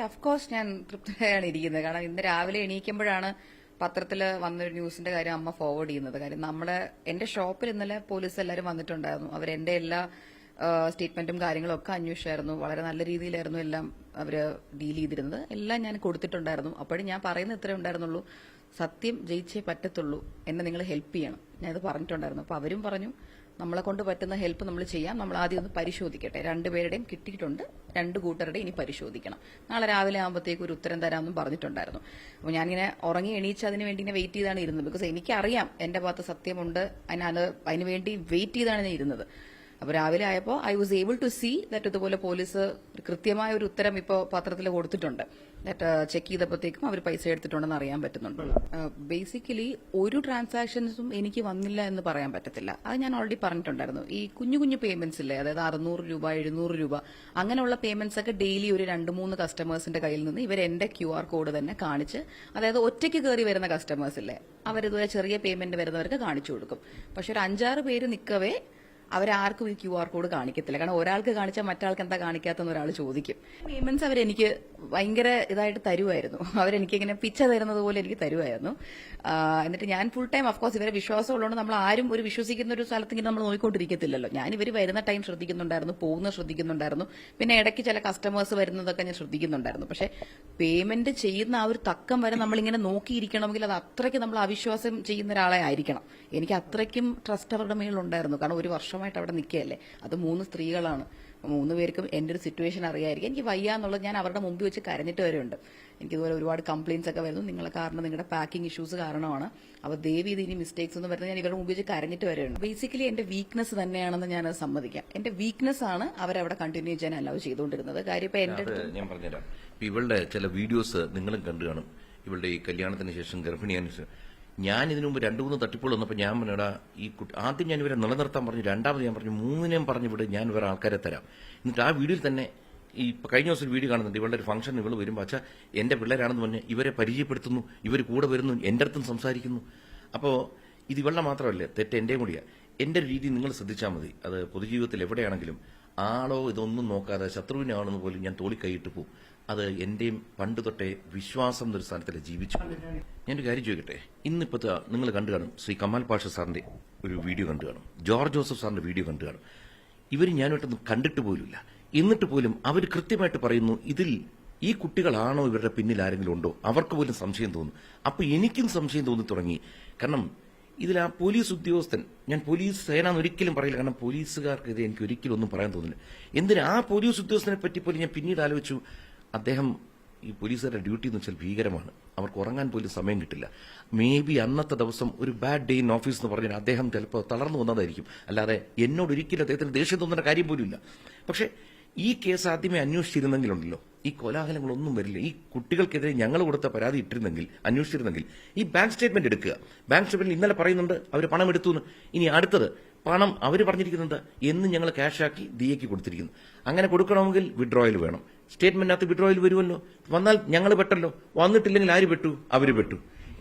Of course ഞാൻ തൃപ്തരായാണ് ഇരിക്കുന്നത്. കാരണം ഇന്ന് രാവിലെ എണീക്കുമ്പോഴാണ് പത്രത്തിൽ വന്നൊരു ന്യൂസിന്റെ കാര്യം അമ്മ ഫോർവേഡ് ചെയ്യുന്നത്. കാര്യം നമ്മുടെ എന്റെ ഷോപ്പിൽ ഇന്നലെ പോലീസ് എല്ലാവരും വന്നിട്ടുണ്ടായിരുന്നു. അവർ എന്റെ എല്ലാ സ്റ്റേറ്റ്മെന്റും കാര്യങ്ങളും ഒക്കെ അന്വേഷിച്ചായിരുന്നു. വളരെ നല്ല രീതിയിലായിരുന്നു എല്ലാം അവർ ഡീൽ ചെയ്തിരുന്നത്. എല്ലാം ഞാൻ കൊടുത്തിട്ടുണ്ടായിരുന്നു. അപ്പോഴും ഞാൻ പറയുന്ന ഇത്രേ ഉണ്ടായിരുന്നുള്ളൂ. സത്യം ജയിച്ചേ പറ്റത്തുള്ളൂ. എന്നെ നിങ്ങൾ ഹെൽപ്പ് ചെയ്യണം. ഞാനത് പറഞ്ഞിട്ടുണ്ടായിരുന്നു. അപ്പൊ അവരും പറഞ്ഞു നമ്മളെ കൊണ്ട് പറ്റുന്ന ഹെൽപ്പ് നമ്മൾ ചെയ്യാം. നമ്മൾ ആദ്യം ഒന്ന് പരിശോധിക്കട്ടെ. രണ്ടുപേരുടെയും കിട്ടിയിട്ടുണ്ട്. രണ്ട് കൂട്ടരുടെയും ഇനി പരിശോധിക്കണം. നാളെ രാവിലെ ആകുമ്പോഴത്തേക്ക് ഒരു ഉത്തരം തരാമെന്നും പറഞ്ഞിട്ടുണ്ടായിരുന്നു. അപ്പോൾ ഞാനിങ്ങനെ ഉറങ്ങി എണീച്ച് അതിന് വേണ്ടി ഇങ്ങനെ വെയിറ്റ് ചെയ്താണ് ഇരുന്നത്. ബിക്കോസ് എനിക്കറിയാം എന്റെ ഭാഗത്ത് സത്യമുണ്ട്. അതിന് അതിന് വേണ്ടി വെയിറ്റ് ചെയ്താണ് ഞാൻ ഇരുന്നത്. അപ്പോൾ രാവിലെ ആയപ്പോൾ I was able to see that ഇതുപോലെ പോലീസ് കൃത്യമായ ഒരു ഉത്തരം ഇപ്പോൾ പത്രത്തിൽ കൊടുത്തിട്ടുണ്ട്. ദാറ്റ് ചെക്ക് ചെയ്തപ്പോഴത്തേക്കും അവർ പൈസ എടുത്തിട്ടുണ്ടെന്ന് അറിയാൻ പറ്റുന്നുണ്ട്. ബേസിക്കലി ഒരു ട്രാൻസാക്ഷൻസും എനിക്ക് വന്നില്ല എന്ന് പറയാൻ പറ്റത്തില്ല. അത് ഞാൻ ഓൾറെഡി പറഞ്ഞിട്ടുണ്ടായിരുന്നു. ഈ കുഞ്ഞു കുഞ്ഞു പേയ്മെന്റ്സ് ഇല്ലേ? അതായത് അറുന്നൂറ് രൂപ എഴുന്നൂറ് രൂപ അങ്ങനെയുള്ള പേയ്മെന്റ്സ് ഒക്കെ ഡെയിലി ഒരു രണ്ട് മൂന്ന് കസ്റ്റമേഴ്സിന്റെ കയ്യിൽ നിന്ന് ഇവർ എന്റെ ക്യു ആർ കോഡ് തന്നെ കാണിച്ച് അതായത് ഒറ്റയ്ക്ക് കയറി വരുന്ന കസ്റ്റമേഴ്സ് ഇല്ലേ? അവരിതുപോലെ ചെറിയ പേയ്മെന്റ് വരുന്നവർക്ക് കാണിച്ചു കൊടുക്കും. പക്ഷെ ഒരു അഞ്ചാറ് പേര് നിൽക്കവേ അവരാർക്കും ഈ ക്യു ആർ കോഡ് കാണിക്കത്തില്ല. കാരണം ഒരാൾക്ക് കാണിച്ചാൽ മറ്റാൾക്ക് എന്താ കാണിക്കാത്തെന്ന് ഒരാൾ ചോദിക്കും. പേയ്മെന്റ്സ് അവരെനിക്ക് ഭയങ്കര ഇതായിട്ട് തരുമായിരുന്നു അവരെനിക്ക് ഇങ്ങനെ പിച്ച തരുന്നത് പോലെ എനിക്ക് തരുമായിരുന്നു എന്നിട്ട് ഞാൻ ഫുൾ ടൈം അഫ്കോഴ്സ് ഇവരെ വിശ്വാസം ഉള്ളതുകൊണ്ട് നമ്മൾ ആരും ഒരു വിശ്വസിക്കുന്ന ഒരു സ്ഥലത്ത് ഇങ്ങനെ നമ്മൾ നോക്കിക്കൊണ്ടിരിക്കത്തില്ലല്ലോ ഞാൻ ഇവർ വരുന്ന ടൈം ശ്രദ്ധിക്കുന്നുണ്ടായിരുന്നു പോകുന്ന ശ്രദ്ധിക്കുന്നുണ്ടായിരുന്നു. പിന്നെ ഇടയ്ക്ക് ചില കസ്റ്റമേഴ്സ് വരുന്നതൊക്കെ ഞാൻ ശ്രദ്ധിക്കുന്നുണ്ടായിരുന്നു. പക്ഷെ പേയ്മെന്റ് ചെയ്യുന്ന ആ ഒരു തക്കം വരെ നമ്മളിങ്ങനെ നോക്കിയിരിക്കണമെങ്കിൽ അത് അത്രയ്ക്ക് നമ്മൾ അവിശ്വാസം ചെയ്യുന്ന ഒരാളെ ആയിരിക്കണം. എനിക്ക് അത്രയ്ക്കും ട്രസ്റ്റ് അവരുടെ മേളിലുണ്ടായിരുന്നു കാരണം ഒരു വർഷമായിട്ട് അവിടെ നിൽക്കുകയല്ലേ? അത് മൂന്ന് സ്ത്രീകളാണ്. മൂന്ന് പേർക്കും എന്റെ ഒരു സിറ്റുവേഷൻ അറിയായിരിക്കും. എനിക്ക് വയ്യ എന്നുള്ളത് ഞാൻ അവരുടെ മുമ്പിൽ വെച്ച് കരഞ്ഞിട്ട് വരെയുണ്ട് എനിക്ക് ഇതുപോലെ ഒരുപാട് കംപ്ലയിൻസ് ഒക്കെ വരുന്നു. നിങ്ങളെ കാരണം നിങ്ങളുടെ പാക്കിംഗ് ഇഷ്യൂസ് കാരണമാണ്. അപ്പോൾ ദേവി ഇത് ഇനി മിസ്റ്റേക്സ് എന്ന് പറഞ്ഞാൽ ഞാൻ ഇവരുടെ മുമ്പിൽ വെച്ച് കരഞ്ഞിട്ട് വരെയുണ്ട് ബേസിക്കലി എന്റെ വീക്ക്നെസ് തന്നെയാണെന്ന് ഞാൻ സമ്മതിക്കാം. എന്റെ വീക്ക്നെസ് ആണ് അവരവിടെ കണ്ടിന്യൂ ചെയ്യാൻ അലവ് ചെയ്തുകൊണ്ടിരുന്നത്. കാര്യം ഇപ്പൊ എന്റെ അത് ഞാൻ പറഞ്ഞുതരാം. ഇവളുടെ ചില വീഡിയോസ് നിങ്ങളും കണ്ടു കാണും. ഇവളുടെ ഈ കല്യാണത്തിന് ശേഷം ഗർഭിണിയാണ് ഞാൻ ഇതിനു മുമ്പ് രണ്ടു മൂന്ന് തട്ടിപ്പുകൾ വന്നപ്പോൾ ഞാൻ പറഞ്ഞടാ ഈ കുട്ടി ആദ്യം ഞാൻ ഇവരെ നിലനിർത്താൻ പറഞ്ഞു രണ്ടാമത് ഞാൻ പറഞ്ഞു മൂന്നിനെയും പറഞ്ഞു വിട് ഞാൻ വേറെ ആൾക്കാരെ തരാം. എന്നിട്ട് ആ വീഡിയോയിൽ തന്നെ ഈ കഴിഞ്ഞ ദിവസം വീഡിയോ കാണുന്നുണ്ട് ഇവളുടെ ഒരു ഫംഗ്ഷൻ ഇവൾ വരുമ്പോൾ അച്ഛാ എന്റെ പിള്ളേരാണെന്ന് പറഞ്ഞ് ഇവരെ പരിചയപ്പെടുത്തുന്നു ഇവർ കൂടെ വരുന്നു എന്റെ അടുത്തും സംസാരിക്കുന്നു. അപ്പോൾ ഇത് ഇവളുടെ മാത്രമല്ല തെറ്റ് എന്റെയും കൂടിയാ. എന്റെ രീതി നിങ്ങൾ ശ്രദ്ധിച്ചാൽ മതി. അത് പൊതുജീവിതത്തിൽ എവിടെയാണെങ്കിലും ആളോ ഇതൊന്നും നോക്കാതെ ശത്രുവിനെ ആണെന്ന് പോലും ഞാൻ തോളിക്കൈയിട്ട് പോകും അത് എന്റെയും പണ്ട് തൊട്ടേ വിശ്വാസം എന്നൊരു സ്ഥാനത്തിൽ ജീവിച്ചു ഞാനൊരു കാര്യം ചോദിക്കട്ടെ? ഇന്നിപ്പോ നിങ്ങൾ കണ്ടു കാണും ശ്രീ കമാൽ പാഷ സാറിന്റെ ഒരു വീഡിയോ കണ്ടു കാണും. ജോർജ് ജോസഫ് സാറിന്റെ വീഡിയോ കണ്ടു കാണും. ഇവർ ഞാനായിട്ടൊന്നും കണ്ടിട്ട് പോലുമില്ല. എന്നിട്ട് പോലും അവർ കൃത്യമായിട്ട് പറയുന്നു ഇതിൽ ഈ കുട്ടികളാണോ ഇവരുടെ പിന്നിൽ ആരെങ്കിലും ഉണ്ടോ? അവർക്ക് പോലും സംശയം തോന്നും. അപ്പൊ എനിക്കും സംശയം തോന്നി തുടങ്ങി കാരണം ഇതിൽ ആ പോലീസ് ഉദ്യോഗസ്ഥൻ ഞാൻ പോലീസ് സേന ഒരിക്കലും പറയില്ല കാരണം പോലീസുകാർക്ക് പോലീസുകാർക്കെതിരെ എനിക്ക് ഒരിക്കലും ഒന്നും പറയാൻ തോന്നില്ല. എന്തിനാ ആ പോലീസ് ഉദ്യോഗസ്ഥനെ പറ്റി പോലും ഞാൻ പിന്നീട് ആലോചിച്ചു അദ്ദേഹം ഈ പോലീസുകാരുടെ ഡ്യൂട്ടി എന്ന് വെച്ചാൽ ഭീകരമാണ്. അവർക്ക് ഉറങ്ങാൻ പോലും സമയം കിട്ടില്ല. മേ ബി അന്നത്തെ ദിവസം ഒരു ബാഡ് ഡേ ഇൻ ഓഫീസ് എന്ന് പറഞ്ഞാൽ അദ്ദേഹം ചിലപ്പോൾ തളർന്നു വന്നതായിരിക്കും. അല്ലാതെ എന്നോട് ഒരിക്കലും അദ്ദേഹത്തിന് ദേഷ്യം തോന്നുന്ന കാര്യം പോലും ഇല്ല പക്ഷേ ഈ കേസ് ആദ്യമേ അന്വേഷിച്ചിരുന്നെങ്കിലുണ്ടല്ലോ. ഈ കോലാഹലങ്ങളൊന്നും വരില്ല. ഈ കുട്ടികൾക്കെതിരെ ഞങ്ങൾ കൊടുത്ത പരാതി ഇട്ടിരുന്നെങ്കിൽ അന്വേഷിച്ചിരുന്നെങ്കിൽ ഈ ബാങ്ക് സ്റ്റേറ്റ്മെന്റ് എടുക്കുക. ബാങ്ക് സ്റ്റേറ്റ്മെന്റ് ഇന്നലെ പറയുന്നുണ്ട് അവർ പണം എടുത്തു എന്ന് ഇനി അടുത്തത് പണം അവർ പറഞ്ഞിരിക്കുന്നുണ്ട് എന്ന് ഞങ്ങൾ ക്യാഷാക്കി ദിയയ്ക്ക് കൊടുത്തിരിക്കുന്നു. അങ്ങനെ കൊടുക്കണമെങ്കിൽ വിഡ്രോയൽ വേണം. സ്റ്റേറ്റ്മെന്റിനകത്ത് വിഡ്രോയൽ വരുമല്ലോ. വന്നാൽ ഞങ്ങൾ പെട്ടല്ലോ. വന്നിട്ടില്ലെങ്കിൽ ആര് പെട്ടു? അവർ പെട്ടു.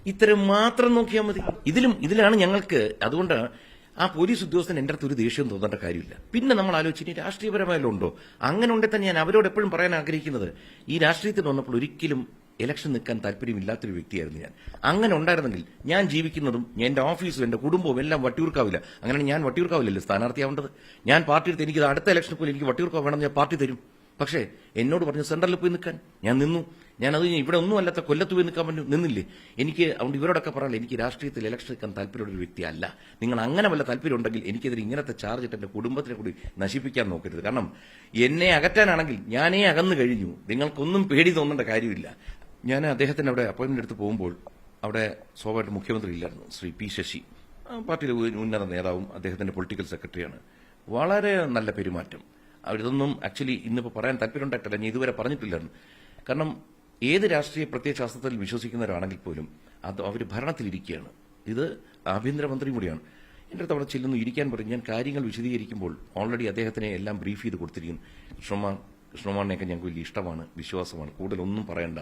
ഇത്തരം മാത്രം നോക്കിയാൽ മതി. ഇതിലും ഇതിലാണ് ഞങ്ങൾക്ക് അതുകൊണ്ട് ആ പോലീസ് ഉദ്യോഗസ്ഥൻ എന്റെ അടുത്ത് ഒരു ദേഷ്യം തോന്നേണ്ട കാര്യമില്ല. പിന്നെ നമ്മൾ ആലോചിച്ചിട്ട് രാഷ്ട്രീയപരമായാലും ഉണ്ടോ അങ്ങനെ ഉണ്ടെ തന്നെ ഞാൻ അവരോട് എപ്പോഴും പറയാൻ ആഗ്രഹിക്കുന്നത് ഈ രാഷ്ട്രീയത്തിൽ വന്നപ്പോൾ ഒരിക്കലും ഇലക്ഷൻ നിൽക്കാൻ താല്പര്യമില്ലാത്തൊരു വ്യക്തിയായിരുന്നു ഞാൻ. അങ്ങനെ ഉണ്ടായിരുന്നെങ്കിൽ ഞാൻ ജീവിക്കുന്നതും എന്റെ ഓഫീസും എന്റെ കുടുംബവും എല്ലാം വട്ടിയൂർക്കാവില്ല അങ്ങനെ ഞാൻ വട്ടിയൂർക്കാവില്ലല്ലോ സ്ഥാനാർത്ഥിയാവേണ്ടത്? ഞാൻ പാർട്ടി എടുത്ത് എനിക്ക് അടുത്ത ഇലക്ഷനിൽ പോലും എനിക്ക് വട്ടിയൂർക്കാവ് വേണമെന്ന് ഞാൻ പാർട്ടി തരും. പക്ഷേ എന്നോട് പറഞ്ഞു സെൻട്രലിൽ പോയി നിൽക്കാൻ. ഞാൻ നിന്നു. ഞാൻ അത് ഇവിടെ ഒന്നും അല്ലാത്ത കൊല്ലത്ത് പോയി നിൽക്കാൻ പറ്റും നിന്നില്ലേ? എനിക്ക് അതുകൊണ്ട് ഇവരോടൊക്കെ പറയാൻ എനിക്ക് രാഷ്ട്രീയത്തിൽ ഇലക്ഷൻ എടുക്കാൻ താല്പര്യമുള്ള ഒരു വ്യക്തിയല്ല. നിങ്ങൾ അങ്ങനെ വല്ല താല്പര്യം ഉണ്ടെങ്കിൽ എനിക്കെതിരെ ഇങ്ങനത്തെ ചാർജ് ഇട്ട് എന്റെ കുടുംബത്തിനെ കൂടി നശിപ്പിക്കാൻ നോക്കരുത്. കാരണം എന്നെ അകറ്റാനാണെങ്കിൽ ഞാനേ അകന്നു കഴിഞ്ഞു. നിങ്ങൾക്കൊന്നും പേടി തോന്നേണ്ട കാര്യമില്ല. ഞാൻ അദ്ദേഹത്തിന് അവിടെ അപ്പോയിന്റ്മെന്റ് എടുത്ത് പോകുമ്പോൾ അവിടെ സ്വാഭാവികമായിട്ട് മുഖ്യമന്ത്രി ഇല്ലായിരുന്നു ശ്രീ പി ശശി. പാർട്ടിയിലെ ഉന്നത നേതാവും അദ്ദേഹത്തിന്റെ പൊളിറ്റിക്കൽ സെക്രട്ടറിയാണ് വളരെ നല്ല പെരുമാറ്റം. അവരിതൊന്നും ആക്ച്വലി ഇന്നിപ്പോൾ പറയാൻ താല്പര്യം ഉണ്ടായിട്ടില്ല ഞാൻ ഇതുവരെ പറഞ്ഞിട്ടില്ലായിരുന്നു. കാരണം ഏത് രാഷ്ട്രീയ പ്രത്യയശാസ്ത്രത്തിൽ വിശ്വസിക്കുന്നവരാണെങ്കിൽ പോലും അത് അവർ ഭരണത്തിലിരിക്കുകയാണ്. ഇത് ആഭ്യന്തരമന്ത്രി കൂടിയാണ്. എന്റെ അടുത്ത് അവിടെ ചെല്ലുന്നു. ഇരിക്കാൻ പറഞ്ഞു. ഞാൻ കാര്യങ്ങൾ വിശദീകരിക്കുമ്പോൾ ഓൾറെഡി അദ്ദേഹത്തിനെ എല്ലാം ബ്രീഫ് ചെയ്ത് കൊടുത്തിരിക്കുന്നു. കൃഷ്ണമാൻ കൃഷ്ണമാണിനെയൊക്കെ ഞങ്ങൾക്ക് വലിയ ഇഷ്ടമാണ്. വിശ്വാസമാണ്. കൂടുതലൊന്നും പറയണ്ട.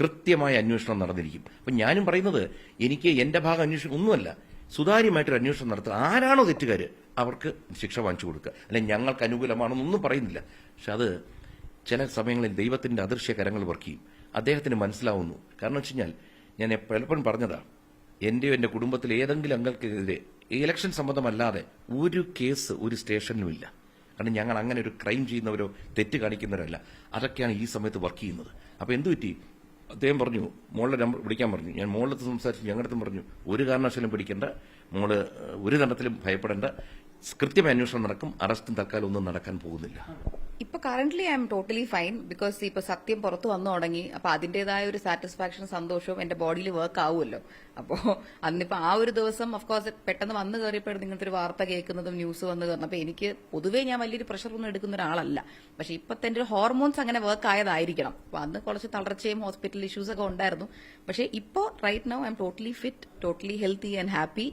കൃത്യമായ അന്വേഷണം നടന്നിരിക്കും. അപ്പം ഞാനും പറയുന്നത് എനിക്ക് എന്റെ ഭാഗം അന്വേഷണം ഒന്നുമല്ല. സുതാര്യമായിട്ടൊരു അന്വേഷണം നടത്തുക. ആരാണോ തെറ്റുകാർ അവർക്ക് ശിക്ഷ വാങ്ങിച്ചു കൊടുക്കുക. അല്ലെങ്കിൽ ഞങ്ങൾക്ക് അനുകൂലമാണെന്നൊന്നും പറയുന്നില്ല. പക്ഷെ അത് ചില സമയങ്ങളിൽ ദൈവത്തിന്റെ അദൃശ്യ കരങ്ങൾ വർക്ക് ചെയ്യും. അദ്ദേഹത്തിന് മനസ്സിലാവുന്നു. കാരണം വെച്ച് കഴിഞ്ഞാൽ ഞാൻ പലപ്പോഴും പറഞ്ഞതാ എന്റെയോ എന്റെ കുടുംബത്തിലെ ഏതെങ്കിലും അംഗങ്ങൾക്കെതിരെ ഇലക്ഷൻ സംബന്ധമല്ലാതെ ഒരു കേസ് ഒരു സ്റ്റേഷനിലും ഇല്ല. കാരണം ഞങ്ങൾ അങ്ങനെ ഒരു ക്രൈം ചെയ്യുന്നവരോ തെറ്റ് കാണിക്കുന്നവരല്ല. അതൊക്കെയാണ് ഈ സമയത്ത് വർക്ക് ചെയ്യുന്നത്. അപ്പൊ എന്തു പറ്റി? അദ്ദേഹം പറഞ്ഞു മോളുടെ നമ്പർ വിളിക്കാൻ പറഞ്ഞു. ഞാൻ മോളിലത്ത് സംസാരിച്ചു ഞങ്ങളുടെ അടുത്തും പറഞ്ഞു ഒരു കാരണവശാലും പിടിക്കേണ്ട. മോൾ ഒരു തരത്തിലും ഭയപ്പെടേണ്ട. കൃത്യമായ അന്വേഷണം നടക്കും. അറസ്റ്റും തൽക്കാലം ഒന്നും നടക്കാൻ പോകുന്നില്ല. ഇപ്പൊ currently I'm totally fine because ഇപ്പൊ സത്യം പുറത്തു വന്നു തുടങ്ങി. അപ്പൊ അതിന്റേതായ ഒരു സാറ്റിസ്ഫാക്ഷൻ സന്തോഷവും എന്റെ ബോഡിയിൽ വർക്ക് ആവുമല്ലോ. അപ്പോ അന്നിപ്പോ ആ ഒരു ദിവസം കോഴ്സ് പെട്ടെന്ന് വന്നു കയറിയപ്പോഴും ഇങ്ങനത്തെ ഒരു വാർത്ത കേൾക്കുന്നതും ന്യൂസ് വന്നു കയറുന്നത്. അപ്പൊ എനിക്ക് പൊതുവേ ഞാൻ വലിയൊരു പ്രഷർ ഒന്നും എടുക്കുന്ന ഒരാളല്ല. പക്ഷെ ഇപ്പത്തെ എന്റെ ഹോർമോൺസ് അങ്ങനെ വർക്ക് ആയതായിരിക്കണം. അപ്പൊ അന്ന് കുറച്ച് തളർച്ചയും ഹോസ്പിറ്റൽ ഇഷ്യൂസ് ഒക്കെ ഉണ്ടായിരുന്നു. പക്ഷെ ഇപ്പോ right now I'm totally fit totally healthy and happy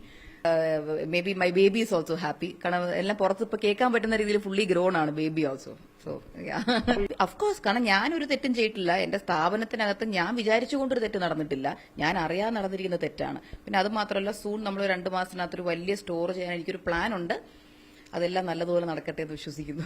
maybe my baby is also happy കാരണം എല്ലാം പുറത്ത് ഇപ്പൊ കേൾക്കാൻ പറ്റുന്ന രീതിയിൽ ഫുള്ളി ഗ്രോൺ ആണ് baby also so of course കാരണം ഞാനൊരു തെറ്റും ചെയ്തിട്ടില്ല. എന്റെ സ്ഥാപനത്തിനകത്ത് ഞാൻ വിചാരിച്ചുകൊണ്ടൊരു തെറ്റ് നടന്നിട്ടില്ല. ഞാൻ അറിയാൻ നടന്നിരിക്കുന്ന തെറ്റാണ്. പിന്നെ അത് മാത്രമല്ല സൂൺ നമ്മൾ രണ്ടു മാസത്തിനകത്ത് ഒരു വലിയ സ്റ്റോർ ചെയ്യാൻ എനിക്കൊരു പ്ലാൻ ഉണ്ട്. അതെല്ലാം നല്ലതുപോലെ നടക്കട്ടെ എന്ന് വിശ്വസിക്കുന്നു.